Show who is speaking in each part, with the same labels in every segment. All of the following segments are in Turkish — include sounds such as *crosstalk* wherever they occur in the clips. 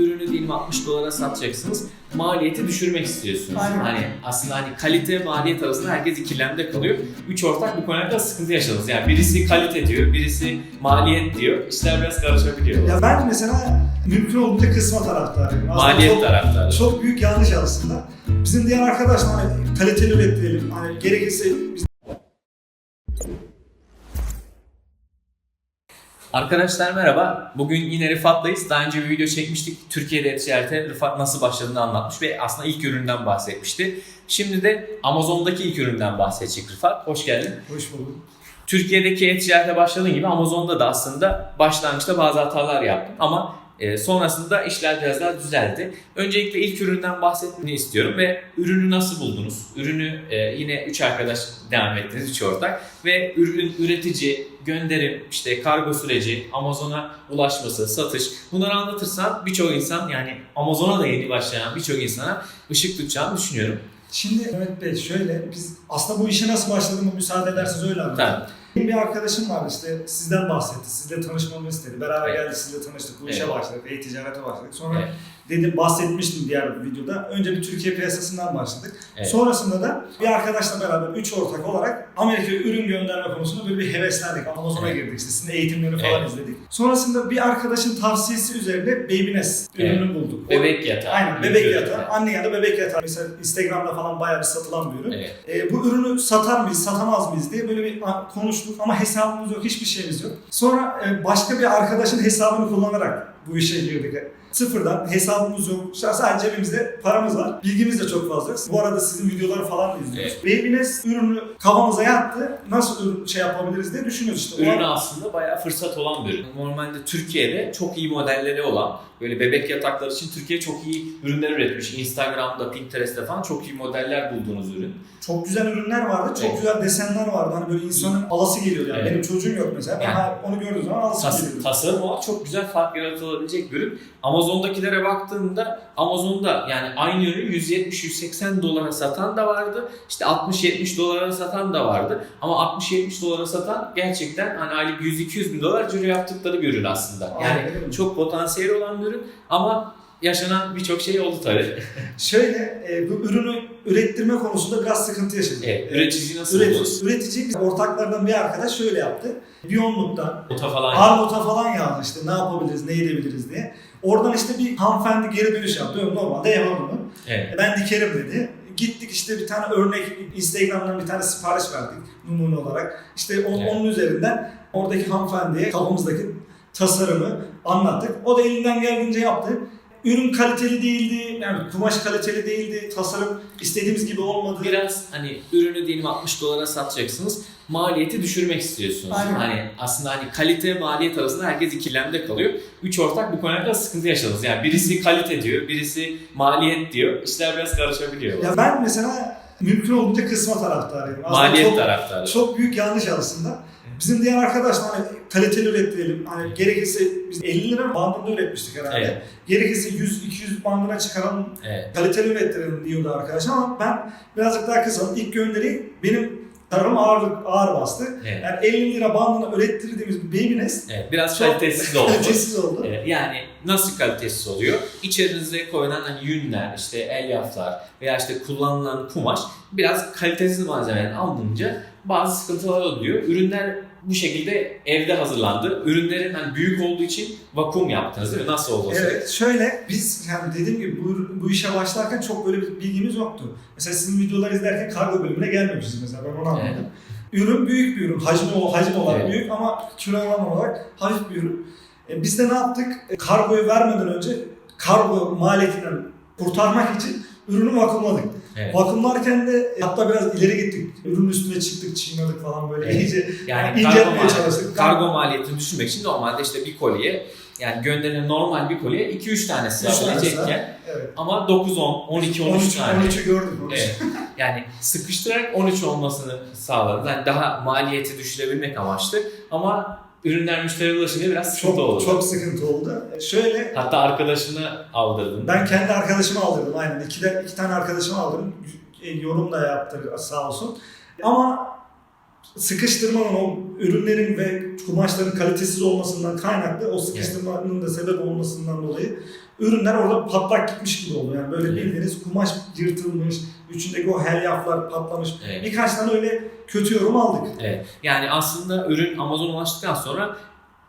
Speaker 1: ürünü diyelim 60 dolara satacaksınız. Maliyeti düşürmek istiyorsunuz.
Speaker 2: Aynen.
Speaker 1: Hani aslında hani kalite maliyet arasında herkes ikilemde kalıyor. Üç ortak bu konuda sıkıntı yaşadınız. Yani birisi kalite diyor, birisi maliyet diyor. İşler biraz karışabiliyor.
Speaker 2: Ya ben mesela mümkün olduğunca kısma taraftarıyım.
Speaker 1: Maliyet
Speaker 2: çok,
Speaker 1: taraftarı.
Speaker 2: çok büyük yanlış aslında. Bizim diğer arkadaşlar hani kaliteli ürettirelim. Hani gerekirse biz
Speaker 1: Arkadaşlar merhaba. Bugün yine Rıfat'tayız. Daha önce bir video çekmiştik. Türkiye'de e-ticarete Rıfat nasıl başladığını anlatmış ve aslında ilk üründen bahsetmişti. Şimdi de Amazon'daki ilk üründen bahsedecek Rıfat. Hoş geldin.
Speaker 2: hoş buldum.
Speaker 1: Türkiye'deki e-ticarete başladığın gibi Amazon'da da aslında başlangıçta bazı hatalar yaptın ama e, sonrasında işler biraz daha düzeldi. Öncelikle ilk üründen bahsetmeni istiyorum ve ürünü nasıl buldunuz? Ürünü e, yine 3 arkadaş devam ettiniz, 3 ortak ve ürün üretici, gönderim, işte kargo süreci, Amazon'a ulaşması, satış bunları anlatırsan birçok insan yani Amazon'a da yeni başlayan birçok insana ışık tutacağını düşünüyorum.
Speaker 2: Şimdi Mehmet Bey şöyle biz aslında bu işe nasıl başladığımı müsaade ederseniz öyle anlatayım.
Speaker 1: Tabii.
Speaker 2: Bir arkadaşım vardı işte sizden bahsetti. Sizle tanışmamı istedi. Beraber
Speaker 1: Evet.
Speaker 2: geldik sizle tanıştık. Bu işe
Speaker 1: Evet.
Speaker 2: başladık. E-ticarete başladık. Sonra
Speaker 1: Evet.
Speaker 2: Dedim bahsetmiştim diğer bir videoda. Önce bir Türkiye piyasasından başladık.
Speaker 1: Evet.
Speaker 2: Sonrasında da bir arkadaşla beraber üç ortak olarak Amerika'ya ürün gönderme konusunda böyle bir heveslendik. Amazon'a
Speaker 1: Evet.
Speaker 2: girdik işte sizin eğitimleri falan
Speaker 1: Evet.
Speaker 2: izledik. Sonrasında bir arkadaşın tavsiyesi üzerine Babynest ürününü bulduk. O-
Speaker 1: Bebek yatağı.
Speaker 2: Aynen bebek yatağı. Anne ya da bebek yatağı. Mesela Instagram'da falan bayağı bir satılan bir ürün.
Speaker 1: Evet.
Speaker 2: E, bu ürünü satar mıyız, satamaz mıyız diye böyle bir konuştuk ama hesabımız yok, hiçbir şeyimiz yok. Sonra e, başka bir arkadaşın hesabını kullanarak bu işe girdik. Sıfırdan hesabımız yok. Sadece cebimizde paramız var. Bilgimiz de çok fazla. yok. Bu arada sizin videoları falan da izliyoruz. Babynest ürünü kafamıza yattı. Nasıl ürün şey yapabiliriz diye düşünüyoruz işte. An-
Speaker 1: aslında bayağı fırsat olan bir ürün. Normalde Türkiye'de çok iyi modelleri olan, böyle bebek yatakları için Türkiye çok iyi ürünler üretmiş. Instagram'da, Pinterest'te falan çok iyi modeller bulduğunuz ürün.
Speaker 2: Çok güzel ürünler vardı, çok
Speaker 1: Evet.
Speaker 2: güzel desenler vardı. Hani böyle insanın alası geliyor yani.
Speaker 1: Evet.
Speaker 2: Benim çocuğum yok mesela.
Speaker 1: Yani-
Speaker 2: onu gördüğüm zaman alası
Speaker 1: Tas-
Speaker 2: geliyor.
Speaker 1: tasarım olarak çok güzel fark yaratılabilecek bir ürün. Amazon'dakilere baktığımda Amazon'da yani aynı ürünü 170-180 dolara satan da vardı. İşte 60-70 dolara satan da vardı. Ama 60-70 dolara satan gerçekten hani aylık 100-200 bin dolar ciro yaptıkları bir ürün aslında. Yani
Speaker 2: Aynen
Speaker 1: çok potansiyeli olan bir ürün ama yaşanan birçok şey oldu tabii. *laughs*
Speaker 2: Şöyle e, bu ürünü ürettirme konusunda biraz sıkıntı yaşadık.
Speaker 1: Evet,
Speaker 2: E,
Speaker 1: üretici nasıl
Speaker 2: üretici,
Speaker 1: buldunuz?
Speaker 2: üretici ortaklardan bir arkadaş şöyle yaptı. Biyonluk'tan,
Speaker 1: Ota falan
Speaker 2: Armut'a falan yazdı işte ne yapabiliriz, ne edebiliriz diye. Oradan işte bir hanımefendi geri dönüş yaptı. Normalde yapamam bunu.
Speaker 1: Evet.
Speaker 2: E, Ben dikerim dedi. Gittik işte bir tane örnek Instagram'dan bir tane sipariş verdik numune olarak. İşte o-
Speaker 1: Evet.
Speaker 2: onun üzerinden oradaki hanımefendiye kafamızdaki tasarımı anlattık. O da elinden geldiğince yaptı. Ürün kaliteli değildi, yani kumaş kaliteli değildi, tasarım istediğimiz gibi olmadı.
Speaker 1: Biraz hani ürünü diyelim 60 dolara satacaksınız. Maliyeti düşürmek istiyorsunuz.
Speaker 2: Aynen.
Speaker 1: Hani aslında hani kalite maliyet arasında herkes ikilemde kalıyor. Üç ortak bu konuda sıkıntı yaşadınız. Yani birisi kalite diyor, birisi maliyet diyor. İşler biraz karışabiliyor.
Speaker 2: Ya ben mesela mümkün olduğunca kısma taraftarıyım. Aslında
Speaker 1: maliyet
Speaker 2: çok,
Speaker 1: taraftarı.
Speaker 2: çok büyük yanlış aslında. Bizim diğer arkadaşlar hani kaliteli ürettirelim. Hani gerekirse biz 50 lira bandında üretmiştik herhalde.
Speaker 1: Evet.
Speaker 2: Gerekirse 100-200 bandına çıkaralım
Speaker 1: Evet.
Speaker 2: kaliteli ürettirelim diyordu arkadaş ama ben birazcık daha kısalım. İlk gönderi benim tarafım ağır, ağır bastı.
Speaker 1: Evet.
Speaker 2: Yani 50 lira bandına ürettirdiğimiz bir Baby Nest
Speaker 1: Evet, biraz
Speaker 2: çok
Speaker 1: kalitesiz oldu.
Speaker 2: kalitesiz oldu.
Speaker 1: Evet, yani nasıl kalitesiz oluyor? İçerinize koyulan hani yünler, işte elyaflar veya işte kullanılan kumaş biraz kalitesiz malzemeden alınınca bazı sıkıntılar oluyor. Ürünler bu şekilde evde hazırlandı. Ürünlerin hani büyük olduğu için vakum yaptınız değil mi? Nasıl oldu?
Speaker 2: Evet şöyle biz yani dediğim gibi bu, bu işe başlarken çok böyle bir bilgimiz yoktu. Mesela sizin videoları izlerken kargo bölümüne gelmemişiz mesela ben onu anladım.
Speaker 1: Evet.
Speaker 2: Ürün büyük bir ürün. Hacim, o hacim olarak
Speaker 1: Evet.
Speaker 2: büyük ama kilo oran olarak hafif bir ürün. E, biz de ne yaptık? E, kargoyu vermeden önce kargo maliyetinden kurtarmak için ürünü vakumladık.
Speaker 1: Evet.
Speaker 2: Vakumlarken de e, hatta biraz ileri gittik. Ürünün üstüne çıktık, çiğnedik falan böyle
Speaker 1: Evet.
Speaker 2: iyice
Speaker 1: Yani
Speaker 2: inceltmeye
Speaker 1: kargo,
Speaker 2: çalıştık.
Speaker 1: kargo maliyetini düşürmek için normalde işte bir kolye yani gönderilen normal bir kolye 2-3 tane sığabilecekken
Speaker 2: Evet.
Speaker 1: ama 9-10, 12-13
Speaker 2: 13,
Speaker 1: tane
Speaker 2: 13'ü gördük. 13.
Speaker 1: Evet. Yani sıkıştırarak 13 olmasını sağladı. Yani daha maliyeti düşürebilmek amaçlı ama ürünler müşteriye ulaşınca biraz sıkıntı
Speaker 2: Çok,
Speaker 1: oldu.
Speaker 2: çok sıkıntı oldu. E, Şöyle
Speaker 1: Hatta arkadaşını aldırdın.
Speaker 2: Ben kendi arkadaşımı aldırdım aynen. İki, de, iki tane arkadaşımı aldırdım. E, yorum da yaptı sağ olsun. Ama sıkıştırmanın o ürünlerin ve kumaşların kalitesiz olmasından kaynaklı o sıkıştırmanın da sebep olmasından dolayı ürünler orada patlak gitmiş gibi oluyor. Yani böyle
Speaker 1: Evet.
Speaker 2: bildiğiniz kumaş yırtılmış, içindeki o helyaflar patlamış.
Speaker 1: Evet.
Speaker 2: Birkaç tane öyle kötü yorum aldık.
Speaker 1: Evet. Yani aslında ürün Amazon'a ulaştıktan sonra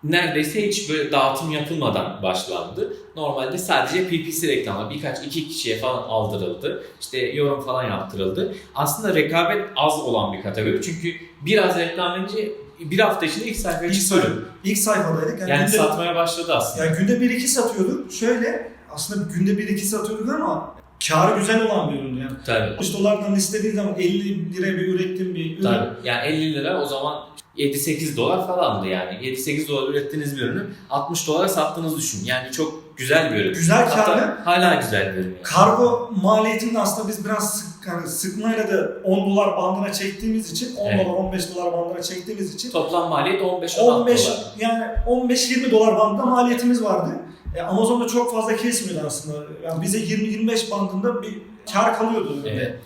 Speaker 1: neredeyse hiç böyle dağıtım yapılmadan başlandı. Normalde sadece PPC reklamı birkaç iki kişiye falan aldırıldı. İşte yorum falan yaptırıldı. Aslında rekabet az olan bir kategori. Çünkü biraz reklam verince bir hafta içinde ilk sayfaya
Speaker 2: İlk,
Speaker 1: çıkıyor.
Speaker 2: sayfa- ilk sayfadaydık. Yani,
Speaker 1: Yani
Speaker 2: günde,
Speaker 1: satmaya başladı aslında.
Speaker 2: yani günde 1-2 satıyorduk. Şöyle aslında günde 1-2 satıyorduk ama karı güzel olan bir ürün yani.
Speaker 1: Tabii.
Speaker 2: 60 dolardan istediğin zaman 50 liraya bir ürettiğin bir ürün.
Speaker 1: Tabii. Yani 50 lira o zaman 7-8 dolar falandı yani. 7-8 dolar ürettiğiniz bir ürünü 60 dolara sattığınızı düşün. Yani çok güzel bir ürün.
Speaker 2: Güzel karlı.
Speaker 1: hala güzel bir ürün. Yani.
Speaker 2: Kargo maliyetini de aslında biz biraz sık, yani sıkmayla da 10 dolar bandına çektiğimiz için 10
Speaker 1: Evet.
Speaker 2: dolar 15 dolar bandına çektiğimiz için
Speaker 1: Toplam maliyet 15-16
Speaker 2: 15
Speaker 1: dolar.
Speaker 2: yani 15-20 dolar bandında maliyetimiz vardı. E, Amazon'da çok fazla kesmiyordu aslında. Yani bize 20-25 bandında bir kar kalıyordu.
Speaker 1: Evet.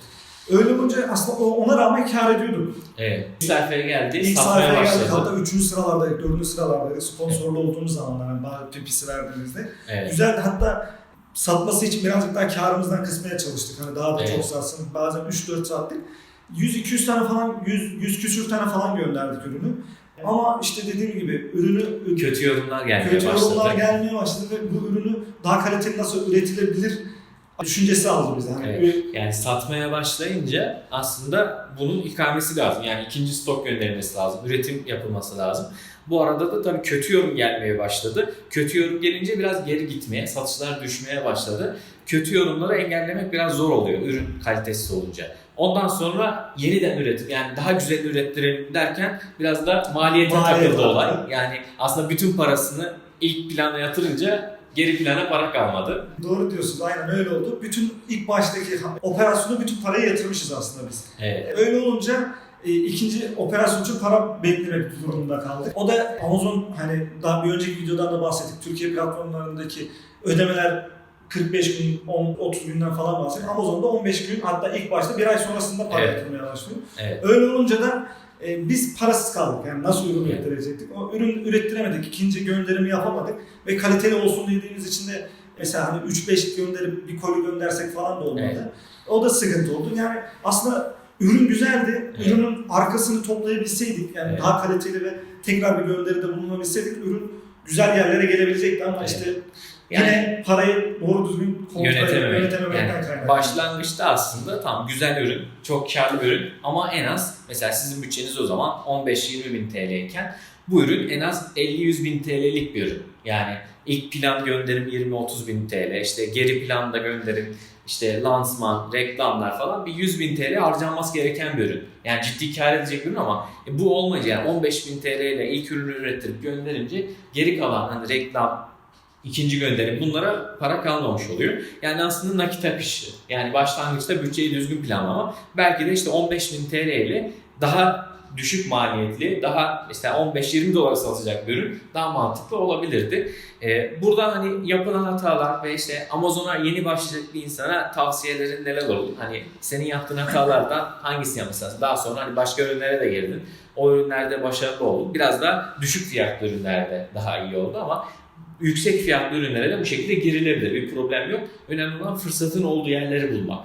Speaker 2: Öyle olunca aslında ona rağmen kar ediyorduk.
Speaker 1: Evet. İlk sayfaya geldi,
Speaker 2: İlk sayfaya geldik hatta 3. sıralardaydık, 4. sıralardaydık. Sponsorlu olduğumuz zamanlar yani bazı pipisi verdiğimizde.
Speaker 1: Evet.
Speaker 2: Güzeldi hatta satması için birazcık daha karımızdan kısmaya çalıştık. Hani daha da
Speaker 1: Evet.
Speaker 2: çok satsın. Bazen 3-4 sattık. 100-200 tane falan, 100, 100 küsür tane falan gönderdik ürünü. Ama işte dediğim gibi ürünü
Speaker 1: Kötü yorumlar gelmeye
Speaker 2: kötü
Speaker 1: başladı.
Speaker 2: yorumlar gelmeye başladı ve bu ürünü daha kaliteli nasıl üretilebilir düşüncesi aldı bize. Hani
Speaker 1: Evet. Yani satmaya başlayınca aslında bunun ikamesi lazım. Yani ikinci stok gönderilmesi lazım. Üretim yapılması lazım. Bu arada da tabii kötü yorum gelmeye başladı. Kötü yorum gelince biraz geri gitmeye, satışlar düşmeye başladı. Kötü yorumları engellemek biraz zor oluyor ürün kalitesiz olunca. Ondan sonra yeniden üretim yani daha güzel ürettirelim derken biraz da maliyete
Speaker 2: Maliyet
Speaker 1: takıldı olay. Yani aslında bütün parasını ilk plana yatırınca geri plana para kalmadı.
Speaker 2: Doğru diyorsunuz. Aynen öyle oldu. Bütün ilk baştaki operasyonu bütün parayı yatırmışız aslında biz.
Speaker 1: Evet.
Speaker 2: Öyle olunca ikinci operasyon için para beklemek durumunda kaldık. O da Amazon hani daha bir önceki videodan da bahsettik. Türkiye platformlarındaki ödemeler 45 gün, 10, 30 günden falan bahsettik. Amazon'da 15 gün hatta ilk başta bir ay sonrasında para
Speaker 1: Evet.
Speaker 2: yatırmaya başlıyor.
Speaker 1: Evet.
Speaker 2: Öyle olunca da e, biz parasız kaldık. Yani nasıl ürün
Speaker 1: Evet.
Speaker 2: ürettirecektik? O ürün ürettiremedik. ikinci gönderimi yapamadık. Ve kaliteli olsun dediğimiz için de mesela hani 3-5 gönderip bir koli göndersek falan da olmadı.
Speaker 1: Evet.
Speaker 2: O da sıkıntı oldu. Yani aslında ürün güzeldi.
Speaker 1: Evet.
Speaker 2: Ürünün arkasını toplayabilseydik yani
Speaker 1: Evet.
Speaker 2: daha kaliteli ve tekrar bir gönderide bulunabilseydik ürün güzel yerlere gelebilecekti ama
Speaker 1: Evet.
Speaker 2: işte
Speaker 1: Yani
Speaker 2: yine parayı doğru düzgün kontrol
Speaker 1: Yönetememek.
Speaker 2: yönetememekten
Speaker 1: Yani
Speaker 2: kaynaklı.
Speaker 1: başlangıçta aslında tam güzel ürün, çok karlı ürün ama en az mesela sizin bütçeniz o zaman 15-20 bin TL iken bu ürün en az 50-100 bin TL'lik bir ürün. Yani ilk plan gönderim 20-30 bin TL, işte geri planda gönderim, işte lansman, reklamlar falan bir 100 bin TL harcanması gereken bir ürün. Yani ciddi kar edecek bir ürün ama e, bu olmayınca yani 15 bin TL ile ilk ürünü ürettirip gönderince geri kalan hani reklam, ikinci gönderim bunlara para kalmamış oluyor. Yani aslında nakit akışı. Yani başlangıçta bütçeyi düzgün planlama. Belki de işte 15 bin TL ile daha düşük maliyetli, daha mesela 15-20 dolara satacak bir ürün daha mantıklı olabilirdi. Ee, burada hani yapılan hatalar ve işte Amazon'a yeni başlayacak bir insana tavsiyelerin neler olur? Hani senin yaptığın hatalardan *laughs* hangisini yapmışsın? Daha sonra hani başka ürünlere de girdin. O ürünlerde başarılı oldun. Biraz da düşük fiyatlı ürünlerde daha iyi oldu ama yüksek fiyatlı ürünlere de bu şekilde girilebilir. Bir problem yok. Önemli olan fırsatın olduğu yerleri bulmak.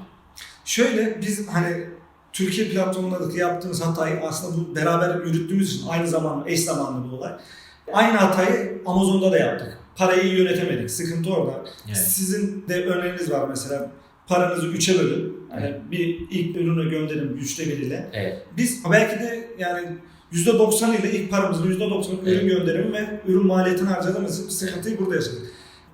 Speaker 2: Şöyle biz hani Türkiye platformlarındaki yaptığımız hatayı aslında bu beraber yürüttüğümüz için aynı zamanda eş zamanlı bir olay. Aynı hatayı Amazon'da da yaptık. Parayı yönetemedik. Sıkıntı orada.
Speaker 1: Evet.
Speaker 2: Sizin de örneğiniz var mesela. Paranızı üçe bölün. Yani bir ilk ürünü gönderin üçte biriyle.
Speaker 1: Evet.
Speaker 2: Biz belki de yani %90 ile ilk paramızın %90'ı ürün gönderimi ve ürün maliyetini harcadığımız sıkıntıyı burada yaşadık.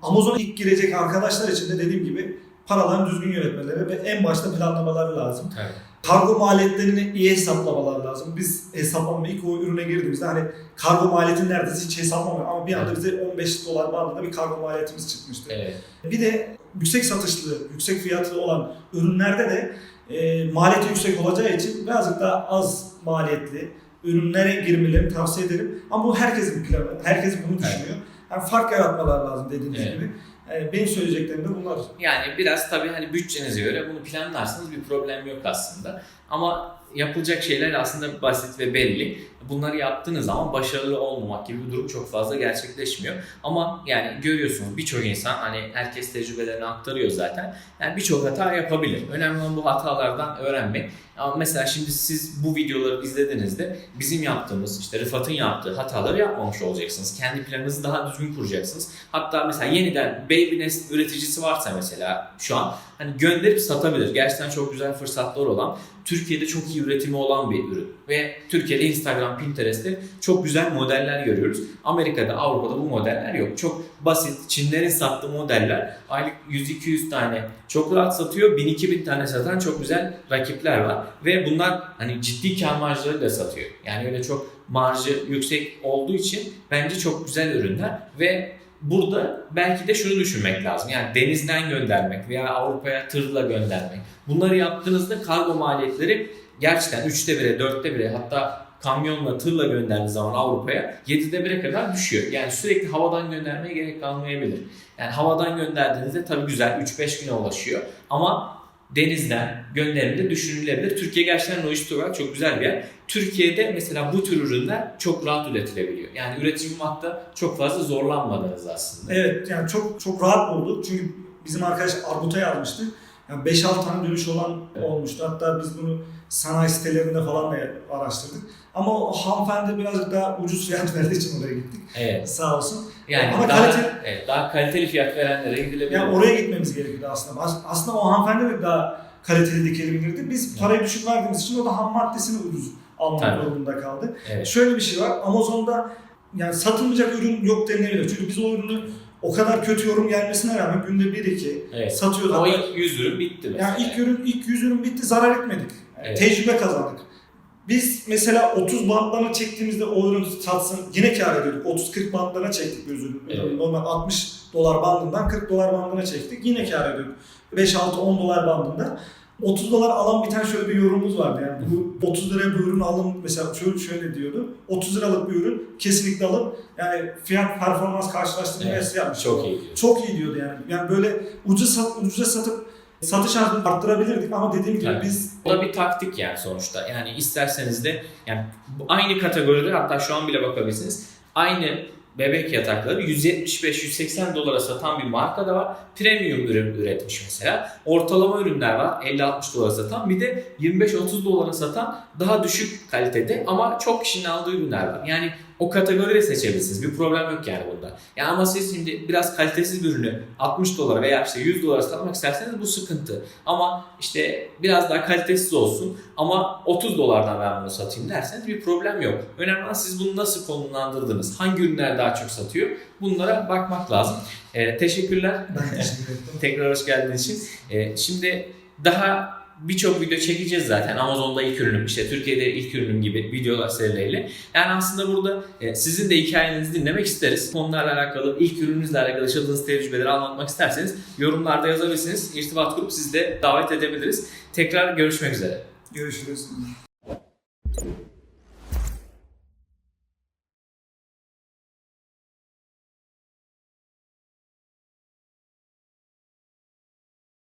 Speaker 2: Amazon ilk girecek arkadaşlar için de dediğim gibi paralarını düzgün yönetmeleri ve en başta planlamaları lazım.
Speaker 1: Evet.
Speaker 2: Kargo maliyetlerini iyi hesaplamalar lazım. Biz hesaplama ilk o ürüne girdiğimizde hani kargo maliyetini neredeyse hiç hesaplamıyor ama bir anda
Speaker 1: Evet.
Speaker 2: bize 15 dolar bandında bir kargo maliyetimiz çıkmıştı.
Speaker 1: Evet.
Speaker 2: Bir de yüksek satışlı, yüksek fiyatlı olan ürünlerde de e, maliyeti yüksek olacağı için birazcık daha az maliyetli ürünlere girmelerini tavsiye ederim. Ama bu herkesin planı, herkes bunu düşünüyor. Yani fark yaratmalar lazım dediğiniz
Speaker 1: Evet.
Speaker 2: gibi. Yani benim söyleyeceklerim de bunlar.
Speaker 1: Yani biraz tabii hani bütçenize göre bunu planlarsınız bir problem yok aslında. Ama yapılacak şeyler aslında basit ve belli. Bunları yaptığınız zaman başarılı olmamak gibi bir durum çok fazla gerçekleşmiyor. Ama yani görüyorsunuz birçok insan hani herkes tecrübelerini aktarıyor zaten. Yani birçok hata yapabilir. Önemli olan bu hatalardan öğrenmek. Ama mesela şimdi siz bu videoları izlediğinizde bizim yaptığımız işte Rıfat'ın yaptığı hataları yapmamış olacaksınız. Kendi planınızı daha düzgün kuracaksınız. Hatta mesela yeniden Baby Nest üreticisi varsa mesela şu an hani gönderip satabilir. Gerçekten çok güzel fırsatlar olan Türkiye'de çok iyi üretimi olan bir ürün. Ve Türkiye'de Instagram, Pinterest'te çok güzel modeller görüyoruz. Amerika'da, Avrupa'da bu modeller yok. Çok basit, Çinlerin sattığı modeller aylık 100-200 tane çok rahat satıyor. 1000-2000 tane satan çok güzel rakipler var. Ve bunlar hani ciddi kar marjları da satıyor. Yani öyle çok marjı yüksek olduğu için bence çok güzel ürünler ve burada belki de şunu düşünmek lazım. Yani denizden göndermek veya Avrupa'ya tırla göndermek. Bunları yaptığınızda kargo maliyetleri gerçekten 3'te 1'e, 4'te 1'e hatta kamyonla, tırla gönderdiğiniz zaman Avrupa'ya 7'de 1'e kadar düşüyor. Yani sürekli havadan göndermeye gerek kalmayabilir. Yani havadan gönderdiğinizde tabii güzel 3-5 güne ulaşıyor ama denizden gönderimde düşünülebilir. Türkiye gerçekten lojistik olarak çok güzel bir yer. Türkiye'de mesela bu tür ürünler çok rahat üretilebiliyor. Yani üretim yapmakta çok fazla zorlanmadınız aslında.
Speaker 2: Evet yani çok çok rahat bulduk. Çünkü bizim arkadaş Arbut'a yazmıştı. Yani 5-6 tane dönüş olan olmuştu. Hatta biz bunu sanayi sitelerinde falan da araştırdık. Ama o hanımefendi birazcık daha ucuz fiyat verdiği için oraya gittik.
Speaker 1: Evet.
Speaker 2: Sağ olsun.
Speaker 1: Yani
Speaker 2: Ama
Speaker 1: daha,
Speaker 2: kalite-
Speaker 1: evet, daha kaliteli fiyat verenlere gidilebilir.
Speaker 2: Yani oraya gitmemiz gerekiyordu aslında. As- Aslında o hanımefendi de daha kaliteli dikebilirdi. Biz parayı düşük verdiğimiz için o da ham maddesini ucuz almak
Speaker 1: Tabii.
Speaker 2: durumunda kaldı.
Speaker 1: Evet.
Speaker 2: Şöyle bir şey var. Amazon'da yani satılmayacak ürün yok denilebilir. Çünkü biz o ürünü o kadar kötü yorum gelmesine rağmen günde 1-2
Speaker 1: Evet.
Speaker 2: satıyoruz.
Speaker 1: O ilk 100 ürün bitti mesela.
Speaker 2: Yani ilk ürün, ilk 100 ürün bitti, zarar etmedik. Yani
Speaker 1: Evet.
Speaker 2: Tecrübe kazandık. Biz mesela 30 bantlarına çektiğimizde o ürünü satsın yine kâr ediyorduk. 30-40 bantlarına çektik bir ürünü.
Speaker 1: Evet.
Speaker 2: Normal 60 dolar bandından 40 dolar bandına çektik. Yine kâr ediyorduk. 5-6-10 dolar bandında. 30 dolar alan bir tane şöyle bir yorumumuz vardı. Yani bu 30 liraya bu ürün alın mesela şöyle şöyle diyordu. 30 liralık bir ürün kesinlikle alın. Yani fiyat performans karşılaştırması
Speaker 1: Evet,
Speaker 2: yapmış.
Speaker 1: Çok iyi diyor.
Speaker 2: Çok iyi diyordu yani. Yani böyle ucuz sat, ucuza satıp satış hacmini arttırabilirdik ama dediğim gibi
Speaker 1: Evet.
Speaker 2: biz
Speaker 1: O da bir taktik yani sonuçta. Yani isterseniz de yani bu aynı kategoride hatta şu an bile bakabilirsiniz. Aynı bebek yatakları 175-180 dolara satan bir marka da var. Premium ürün üretmiş mesela. Ortalama ürünler var 50-60 dolara satan. Bir de 25-30 dolara satan daha düşük kalitede ama çok kişinin aldığı ürünler var. Yani o kategoriyi seçebilirsiniz. Bir problem yok yani bunda. Yani ama siz şimdi biraz kalitesiz bir ürünü 60 dolara veya işte 100 dolara satmak isterseniz bu sıkıntı. Ama işte biraz daha kalitesiz olsun ama 30 dolardan ben bunu satayım derseniz bir problem yok. Önemli olan siz bunu nasıl konumlandırdınız? Hangi ürünler daha çok satıyor? Bunlara bakmak lazım. Ee, teşekkürler. *laughs* Tekrar hoş geldiğiniz için. Ee, şimdi daha birçok video çekeceğiz zaten. Amazon'da ilk ürünüm, işte Türkiye'de ilk ürünüm gibi videolar serileriyle. Yani aslında burada e, sizin de hikayenizi dinlemek isteriz. Konularla alakalı, ilk ürününüzle alakalı yaşadığınız tecrübeleri anlatmak isterseniz yorumlarda yazabilirsiniz. İrtibat kurup sizi de davet edebiliriz. Tekrar görüşmek üzere.
Speaker 2: Görüşürüz.